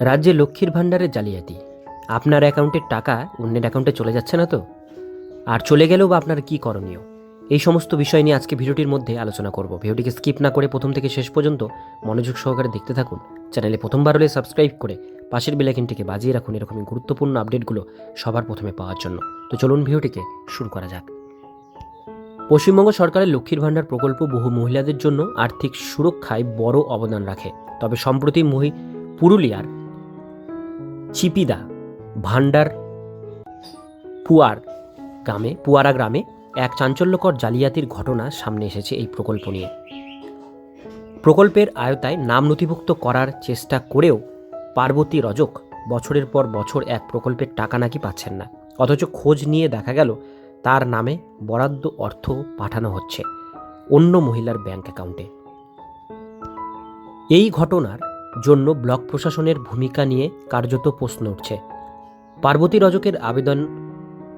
রাজ্যে লক্ষ্মীর ভাণ্ডারের জালিয়াতি। আপনার অ্যাকাউন্টের টাকা, অন্যের অ্যাকাউন্টে চলে যাচ্ছে না তো? আর চলে গেলেও বা আপনার কী করণীয়? এই সমস্ত বিষয় নিয়ে আজকে ভিডিওটির মধ্যে আলোচনা করব। ভিডিওটিকে স্কিপ না করে প্রথম থেকে শেষ পর্যন্ত মনোযোগ সহকারে দেখতে থাকুন। চ্যানেলে প্রথমবার হলে সাবস্ক্রাইব করে পাশের বেলাইকিনটিকে বাজিয়ে রাখুন এরকমই গুরুত্বপূর্ণ আপডেটগুলো সবার প্রথমে পাওয়ার জন্য। তো চলুন ভিডিওটিকে শুরু করা যাক। পশ্চিমবঙ্গ সরকারের লক্ষ্মীর ভাণ্ডার প্রকল্প বহু মহিলাদের জন্য আর্থিক সুরক্ষায় বড় অবদান রাখে। তবে সম্প্রতি মহি, পুরুলিয়ার চিপিদা ভান্ডার পুয়ার গ্রামে, পুয়ারা গ্রামে এক চাঞ্চল্যকর জালিয়াতির ঘটনা সামনে এসেছে এই প্রকল্প নিয়ে। প্রকল্পের আয়তায় নাম নথিভুক্ত করার চেষ্টা করেও পার্বতী রজক বছরের পর বছর এক প্রকল্পের টাকা নাকি পাচ্ছেন না। অথচ খোঁজ নিয়ে দেখা গেল, তার নামে বরাদ্দ অর্থ পাঠানো হচ্ছে অন্য মহিলার ব্যাংক অ্যাকাউন্টে। এই ঘটনার জন্য ব্লক প্রশাসনের ভূমিকা নিয়ে কার্যত প্রশ্ন উঠছে। পার্বতী রজকের আবেদন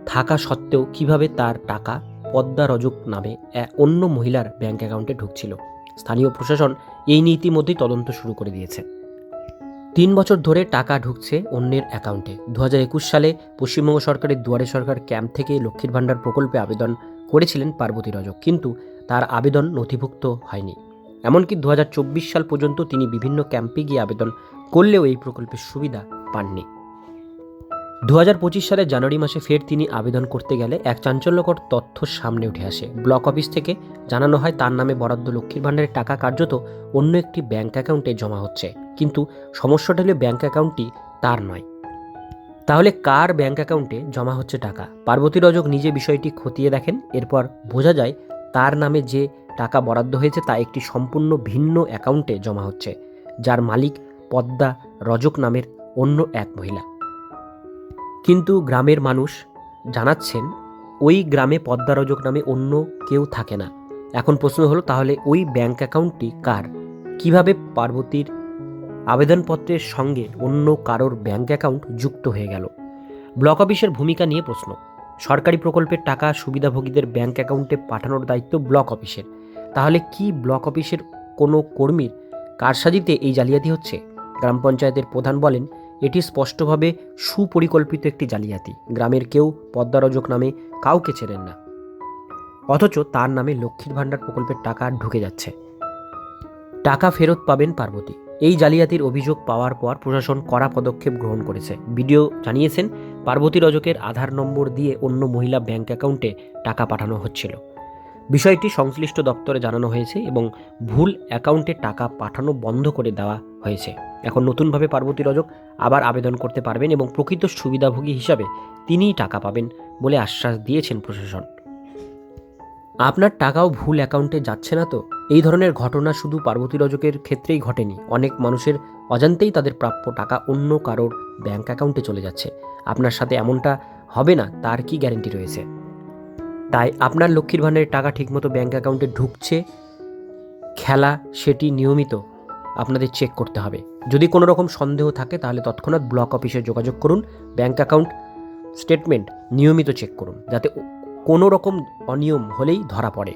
থাকা সত্ত্বেও কীভাবে তার টাকা পদ্মা রজক নামে অন্য মহিলার ব্যাংক অ্যাকাউন্টে ঢুকছিল? স্থানীয় প্রশাসন এই নিয়ে ইতিমধ্যেই তদন্ত শুরু করে দিয়েছে। তিন বছর ধরে টাকা ঢুকছে অন্যের অ্যাকাউন্টে। দু হাজার একুশ সালে পশ্চিমবঙ্গ সরকারের দুয়ারে সরকার ক্যাম্প থেকে লক্ষ্মীর ভাণ্ডার প্রকল্পে আবেদন করেছিলেন পার্বতী রজক। কিন্তু তার আবেদন নথিভুক্ত হয়নি। এমনকি দু হাজার চব্বিশ সাল পর্যন্ত তিনি বিভিন্ন ক্যাম্পে গিয়ে আবেদন করলেও এই প্রকল্পের সুবিধা পাননি। দু হাজার পঁচিশ সালের জানুয়ারি মাসে ফের তিনি আবেদন করতে গেলে এক চাঞ্চল্যকর তথ্য সামনে উঠে আসে। ব্লক অফিস থেকে জানানো হয়, তার নামে বরাদ্দ লক্ষ্মীর ভাণ্ডারের টাকা কার্যত অন্য একটি ব্যাঙ্ক অ্যাকাউন্টে জমা হচ্ছে। কিন্তু সমস্যাটা হলে ব্যাঙ্ক অ্যাকাউন্টটি তার নয়। তাহলে কার ব্যাঙ্ক অ্যাকাউন্টে জমা হচ্ছে টাকা? পার্বতী রজক নিজে বিষয়টি খতিয়ে দেখেন, এরপর বোঝা যায় তার নামে যে টাকা বরাদ্দ হয়েছে তা একটি সম্পূর্ণ ভিন্ন অ্যাকাউন্টে জমা হচ্ছে, যার মালিক পদ্মা রজক নামের অন্য এক মহিলা। কিন্তু গ্রামের মানুষ জানাচ্ছেন, ওই গ্রামে পদ্মা রজক নামে অন্য কেউ থাকে না। এখন প্রশ্ন হলো, তাহলে ওই ব্যাংক অ্যাকাউন্টটি কার? কীভাবে পার্বতীর আবেদনপত্রের সঙ্গে অন্য কারোর ব্যাংক অ্যাকাউন্ট যুক্ত হয়ে গেল? ব্লক অফিসের ভূমিকা নিয়ে প্রশ্ন। সরকারি প্রকল্পের টাকা সুবিধাভোগীদের ব্যাংক অ্যাকাউন্টে পাঠানোর দায়িত্ব ব্লক অফিসের। তাহলে কি ব্লক অফিসের কোনো কর্মীর কারসাজিতে এই জালিয়াতি হচ্ছে? গ্রাম পঞ্চায়েতের প্রধান বলেন, এটি স্পষ্টভাবে সুপরিকল্পিত একটি জালিয়াতি। গ্রামের কেউ পদ্মারজক নামে কাউকে ছেড়েন না। অথচ তার নামে লক্ষ্মীর ভাণ্ডার প্রকল্পের টাকা ঢুকে যাচ্ছে। টাকা ফেরত পাবেন পার্বতী। এই জালিয়াতির অভিযোগ পাওয়ার পর প্রশাসন কড়া পদক্ষেপ গ্রহণ করেছে। ভিডিও জানিয়েছেন, পার্বতী রজকের আধার নম্বর দিয়ে অন্য মহিলা ব্যাংক অ্যাকাউন্টে টাকা পাঠানো হচ্ছিল। বিষয়টি সংশ্লিষ্ট দপ্তরে জানানো হয়েছে এবং ভুল অ্যাকাউন্টে টাকা পাঠানো বন্ধ করে দেওয়া হয়েছে। এখন নতুনভাবে পার্বতী রজক আবার আবেদন করতে পারবেন এবং প্রকৃত সুবিধাভোগী হিসাবে তিনিই টাকা পাবেন বলে আশ্বাস দিয়েছেন প্রশাসন। আপনার টাকাও ভুল অ্যাকাউন্টে যাচ্ছে না তো? এই ধরনের ঘটনা শুধু পার্বতী রজকের ক্ষেত্রেই ঘটেনি। অনেক মানুষের অজান্তেই তাদের প্রাপ্য টাকা অন্য কারোর ব্যাংক অ্যাকাউন্টে চলে যাচ্ছে। আপনার সাথে এমনটা হবে না, তার কি গ্যারেন্টি রয়েছে? তাই আপনার লক্ষ্মীর ভাণ্ডারের টাকা ঠিকমতো ব্যাঙ্ক অ্যাকাউন্টে ঢুকছে, খেলা সেটি নিয়মিত আপনাদের চেক করতে হবে। যদি কোনো রকম সন্দেহ থাকে তাহলে তৎক্ষণাৎ ব্লক অফিসে যোগাযোগ করুন ব্যাঙ্ক অ্যাকাউন্ট স্টেটমেন্ট নিয়মিত চেক করুন, যাতে কোনো রকম অনিয়ম হলেই ধরা পড়ে।